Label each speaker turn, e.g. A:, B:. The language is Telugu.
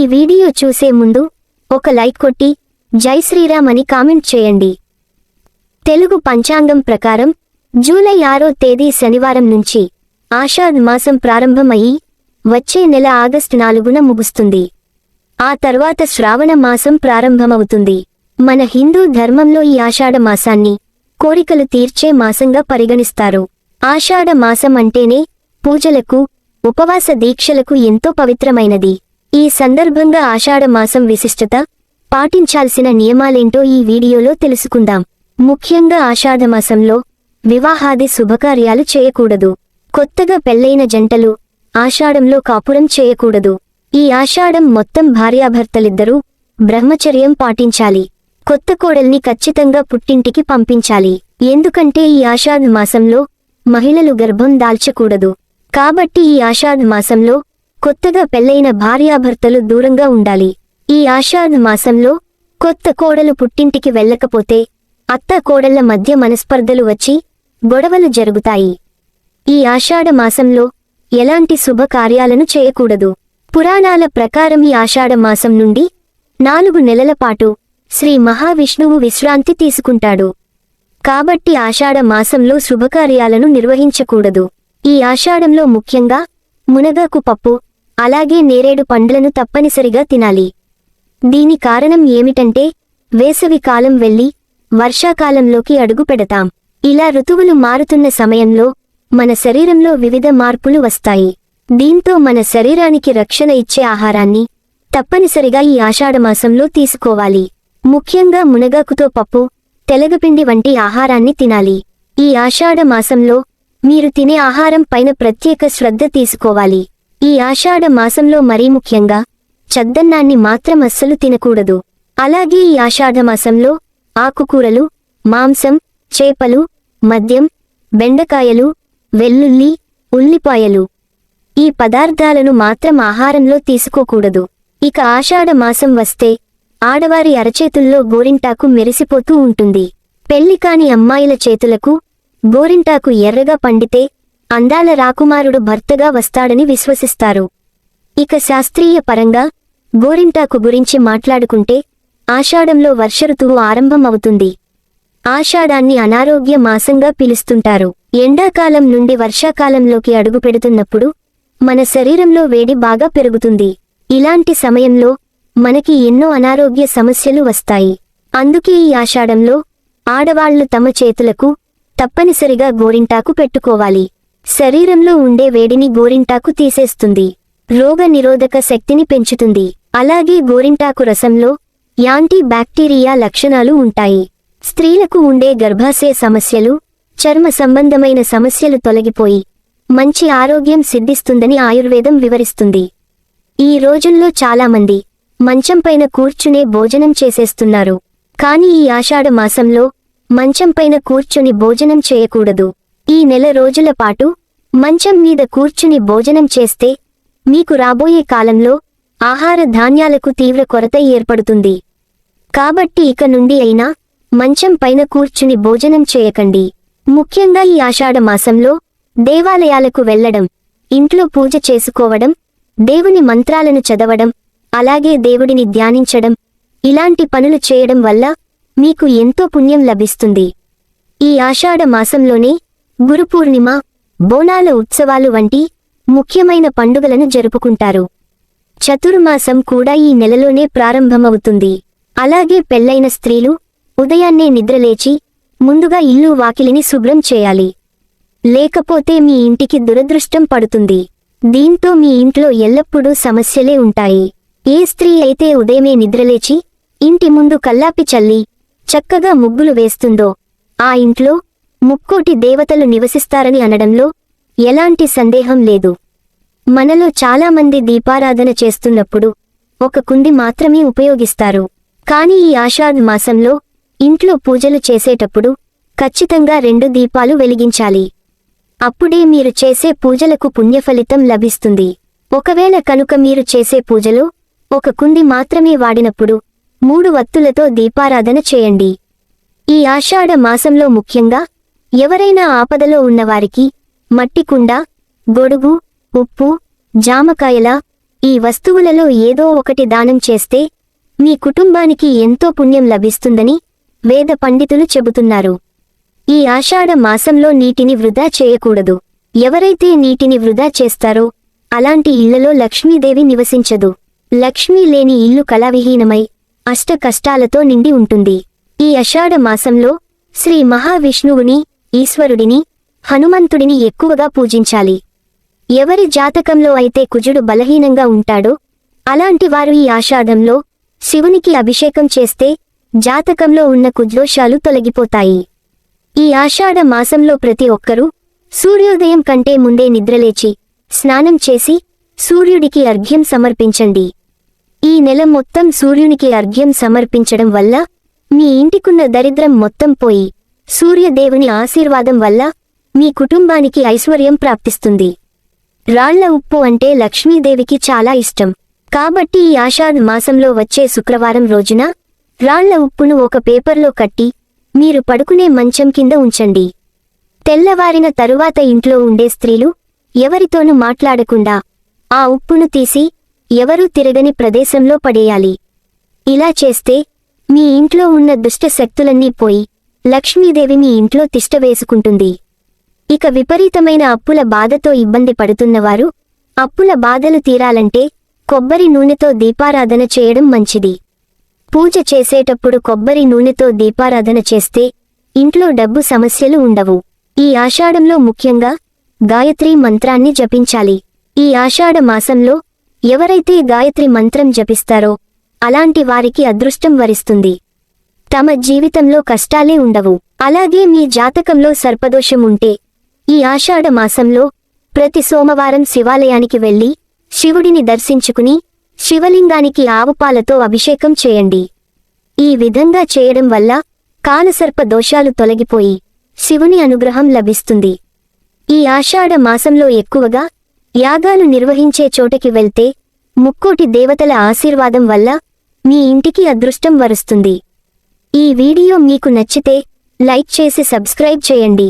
A: ఈ వీడియో చూసే ముందు ఒక లైక్ కొట్టి జై శ్రీరామ్ అని కామెంట్ చేయండి. తెలుగు పంచాంగం ప్రకారం జూలై ఆరో తేదీ శనివారం నుంచి ఆషాఢ్ మాసం ప్రారంభమయ్యి వచ్చే నెల ఆగస్టు నాలుగున ముగుస్తుంది. ఆ తర్వాత శ్రావణ మాసం ప్రారంభమవుతుంది. మన హిందూ ధర్మంలో ఈ ఆషాఢ మాసాన్ని కోరికలు తీర్చే మాసంగా పరిగణిస్తారు. ఆషాఢ మాసం అంటేనే పూజలకు ఉపవాస దీక్షలకు ఎంతో పవిత్రమైనది. ఈ సందర్భంగా ఆషాఢమాసం విశిష్టత పాటించాల్సిన నియమాలేంటో ఈ వీడియోలో తెలుసుకుందాం. ముఖ్యంగా ఆషాఢ మాసంలో వివాహాది శుభకార్యాలు చేయకూడదు. కొత్తగా పెళ్ళైన జంటలు ఆషాఢంలో కాపురం చేయకూడదు. ఈ ఆషాఢం మొత్తం భార్యాభర్తలిద్దరూ బ్రహ్మచర్యం పాటించాలి. కొత్త కోడల్ని ఖచ్చితంగా పుట్టింటికి పంపించాలి. ఎందుకంటే ఈ ఆషాఢ మాసంలో మహిళలు గర్భం దాల్చకూడదు. కాబట్టి ఈ ఆషాఢ మాసంలో కొత్తగా పెళ్ళైన భార్యాభర్తలు దూరంగా ఉండాలి. ఈ ఆషాఢ మాసంలో కొత్త కోడలు పుట్టింటికి వెళ్ళకపోతే అత్త కోడళ్ళ మధ్య మనస్పర్ధలు వచ్చి గొడవలు జరుగుతాయి. ఈ ఆషాఢ మాసంలో ఎలాంటి శుభకార్యాలను చేయకూడదు. పురాణాల ప్రకారం ఈ ఆషాఢ మాసం నుండి నాలుగు నెలల పాటు శ్రీ మహావిష్ణువు విశ్రాంతి తీసుకుంటాడు. కాబట్టి ఆషాఢ మాసంలో శుభకార్యాలను నిర్వహించకూడదు. ఈ ఆషాఢంలో ముఖ్యంగా మునగాకు పప్పు అలాగే నేరేడు పండ్లను తప్పనిసరిగా తినాలి. దీని కారణం ఏమిటంటే వేసవి కాలం వెళ్ళి వర్షాకాలంలోకి అడుగు పెడతాం. ఇలా ఋతువులు మారుతున్న సమయంలో మన శరీరంలో వివిధ మార్పులు వస్తాయి. దీంతో మన శరీరానికి రక్షణ ఇచ్చే ఆహారాన్ని తప్పనిసరిగా ఈ ఆషాఢమాసంలో తీసుకోవాలి. ముఖ్యంగా మునగాకుతో పప్పు తెలగపిండి వంటి ఆహారాన్ని తినాలి. ఈ ఆషాఢ మాసంలో మీరు తినే ఆహారం పైన ప్రత్యేక శ్రద్ధ తీసుకోవాలి. ఈ ఆషాఢ మాసంలో మరీ ముఖ్యంగా చద్దన్నాన్ని మాత్రం అస్సలు తినకూడదు. అలాగే ఈ ఆషాఢ మాసంలో ఆకుకూరలు మాంసం చేపలు మద్యం బెండకాయలు వెల్లుల్లి ఉల్లిపాయలు. ఈ పదార్థాలను మాత్రం ఆహారంలో తీసుకోకూడదు. ఇక ఆషాఢ మాసం వస్తే ఆడవారి అరచేతుల్లో గోరింటాకు మెరిసిపోతూ ఉంటుంది. పెళ్ళి కాని అమ్మాయిల చేతులకు గోరింటాకు ఎర్రగా పండితే అందాల రాకుమారుడు భర్తగా వస్తాడని విశ్వసిస్తారు. ఇక శాస్త్రీయ పరంగా గోరింటాకు గురించి మాట్లాడుకుంటే ఆషాఢంలో వర్షఋతువు ఆరంభమవుతుంది. ఆషాఢాన్ని అనారోగ్య మాసంగా పిలుస్తుంటారు. ఎండాకాలం నుండి వర్షాకాలంలోకి అడుగుపెడుతున్నప్పుడు మన శరీరంలో వేడి బాగా పెరుగుతుంది. ఇలాంటి సమయంలో మనకి ఎన్నో అనారోగ్య సమస్యలు వస్తాయి. అందుకే ఈ ఆషాఢంలో ఆడవాళ్ళు తమ చేతులకు తప్పనిసరిగా గోరింటాకు పెట్టుకోవాలి. శరీరంలో ఉండే వేడిని గోరింటాకు తీసేస్తుంది. రోగ నిరోధక శక్తిని పెంచుతుంది. అలాగే గోరింటాకు రసంలో యాంటీ బ్యాక్టీరియా లక్షణాలు ఉంటాయి. స్త్రీలకు ఉండే గర్భాశయ సమస్యలు చర్మ సంబంధమైన సమస్యలు తొలగిపోయి మంచి ఆరోగ్యం సిద్ధిస్తుందని ఆయుర్వేదం వివరిస్తుంది. ఈ రోజుల్లో చాలామంది మంచంపైన కూర్చునే భోజనం చేసేస్తున్నారు. కాని ఈ ఆషాఢ మాసంలో మంచంపైన కూర్చుని భోజనం చేయకూడదు. ఈ నెల రోజుల పాటు మంచం మీద కూర్చుని భోజనం చేస్తే మీకు రాబోయే కాలంలో ఆహార ధాన్యాలకు తీవ్ర కొరత ఏర్పడుతుంది. కాబట్టి ఇక నుండి అయినా మంచం పైన కూర్చుని భోజనం చేయకండి. ముఖ్యంగా ఈ ఆషాఢ మాసంలో దేవాలయాలకు వెళ్ళడం ఇంట్లో పూజ చేసుకోవడం దేవుని మంత్రాలను చదవడం అలాగే దేవుడిని ధ్యానించడం ఇలాంటి పనులు చేయడం వల్ల మీకు ఎంతో పుణ్యం లభిస్తుంది. ఈ ఆషాఢ మాసంలోనే గురుపూర్ణిమ బోనాల ఉత్సవాలు వంటి ముఖ్యమైన పండుగలను జరుపుకుంటారు. చతుర్మాసం కూడా ఈ నెలలోనే ప్రారంభమవుతుంది. అలాగే పెళ్ళైన స్త్రీలు ఉదయాన్నే నిద్రలేచి ముందుగా ఇల్లు వాకిలిని శుభ్రం చేయాలి. లేకపోతే మీ ఇంటికి దురదృష్టం పడుతుంది. దీంతో మీ ఇంట్లో ఎల్లప్పుడూ సమస్యలే ఉంటాయి. ఏ స్త్రీ అయితే ఉదయమే నిద్రలేచి ఇంటి ముందు కల్లాపి చల్లి చక్కగా ముగ్గులు వేస్తుందో ఆ ఇంట్లో ముక్కోటి దేవతలు నివసిస్తారని అనడంలో ఎలాంటి సందేహం లేదు. మనలో చాలామంది దీపారాధన చేస్తున్నప్పుడు ఒక కుంది మాత్రమే ఉపయోగిస్తారు. కాని ఈ ఆషాఢ్ మాసంలో ఇంట్లో పూజలు చేసేటప్పుడు ఖచ్చితంగా రెండు దీపాలు వెలిగించాలి. అప్పుడే మీరు చేసే పూజలకు పుణ్యఫలితం లభిస్తుంది. ఒకవేళ కనుక మీరు చేసే పూజలో ఒక కుంది మాత్రమే వాడినప్పుడు మూడు వత్తులతో దీపారాధన చేయండి. ఈ ఆషాఢ మాసంలో ముఖ్యంగా ఎవరైనా ఆపదలో ఉన్నవారికి మట్టి కుండ గొడుగు ఉప్పు జామకాయల ఈ వస్తువులలో ఏదో ఒకటి దానం చేస్తే మీ కుటుంబానికి ఎంతో పుణ్యం లభిస్తుందని వేద పండితులు చెబుతున్నారు. ఈ ఆషాఢ మాసంలో నీటిని వృధా చేయకూడదు. ఎవరైతే నీటిని వృధా చేస్తారో అలాంటి ఇళ్ళలో లక్ష్మీదేవి నివసించదు. లక్ష్మీ లేని ఇల్లు కళావిహీనమై అష్ట కష్టాలతో నిండి ఉంటుంది. ఈ అషాఢ మాసంలో శ్రీ మహావిష్ణువుని ఈశ్వరుడిని హనుమంతుడిని ఎక్కువగా పూజించాలి. ఎవరి జాతకంలో అయితే కుజుడు బలహీనంగా ఉంటాడో అలాంటి వారు ఈ ఆషాఢంలో శివునికి అభిషేకం చేస్తే జాతకంలో ఉన్న కుద్రోషాలు తొలగిపోతాయి. ఈ ఆషాఢ మాసంలో ప్రతి ఒక్కరూ సూర్యోదయం కంటే ముందే నిద్రలేచి స్నానం చేసి సూర్యుడికి అర్ఘ్యం సమర్పించండి. ఈ నెల మొత్తం సూర్యునికి అర్ఘ్యం సమర్పించడం వల్ల మీ ఇంటికున్న దరిద్రం మొత్తం పోయి సూర్యదేవుని ఆశీర్వాదం వల్ల మీ కుటుంబానికి ఐశ్వర్యం ప్రాప్తిస్తుంది. రాళ్ళ ఉప్పు అంటే లక్ష్మీదేవికి చాలా ఇష్టం. కాబట్టి ఈ ఆషాఢ మాసంలో వచ్చే శుక్రవారం రోజున రాళ్ళ ఉప్పును ఒక పేపర్లో కట్టి మీరు పడుకునే మంచం కింద ఉంచండి. తెల్లవారిన తరువాత ఇంట్లో ఉండే స్త్రీలు ఎవరితోనూ మాట్లాడకుండా ఆ ఉప్పును తీసి ఎవరూ తిరగని ప్రదేశంలో పడేయాలి. ఇలా చేస్తే మీ ఇంట్లో ఉన్న దుష్ట శక్తులన్నీ పోయి లక్ష్మీదేవి మీ ఇంట్లో తిష్టవేసుకుంటుంది ఇక విపరీతమైన అప్పుల బాధతో ఇబ్బంది పడుతున్నవారు అప్పుల బాధలు తీరాలంటే కొబ్బరి నూనెతో దీపారాధన చేయడం మంచిది. పూజ చేసేటప్పుడు కొబ్బరి నూనెతో దీపారాధన చేస్తే ఇంట్లో డబ్బు సమస్యలు ఉండవు. ఈ ఆషాఢంలో ముఖ్యంగా గాయత్రీ మంత్రాన్ని జపించాలి. ఈ ఆషాఢ మాసంలో ఎవరైతే గాయత్రి మంత్రం జపిస్తారో అలాంటి వారికి అదృష్టం వరిస్తుంది. తమ జీవితంలో కష్టాలే ఉండవు. అలాగే మీ జాతకంలో సర్పదోషం ఉంటే ఈ ఆషాఢ మాసంలో ప్రతి సోమవారం శివాలయానికి వెళ్ళి శివుడిని దర్శించుకుని శివలింగానికి ఆవుపాలతో అభిషేకం చేయండి. ఈ విధంగా చేయడం వల్ల కాలసర్ప దోషాలు తొలగిపోయి శివుని అనుగ్రహం లభిస్తుంది. ఈ ఆషాఢ మాసంలో ఎక్కువగా యాగాలు నిర్వహించే చోటకి వెళ్తే ముక్కోటి దేవతల ఆశీర్వాదం వల్ల మీ ఇంటికి అదృష్టం వరుస్తుంది. ఈ వీడియో మీకు నచ్చితే లైక్ చేసి సబ్స్క్రైబ్ చేయండి.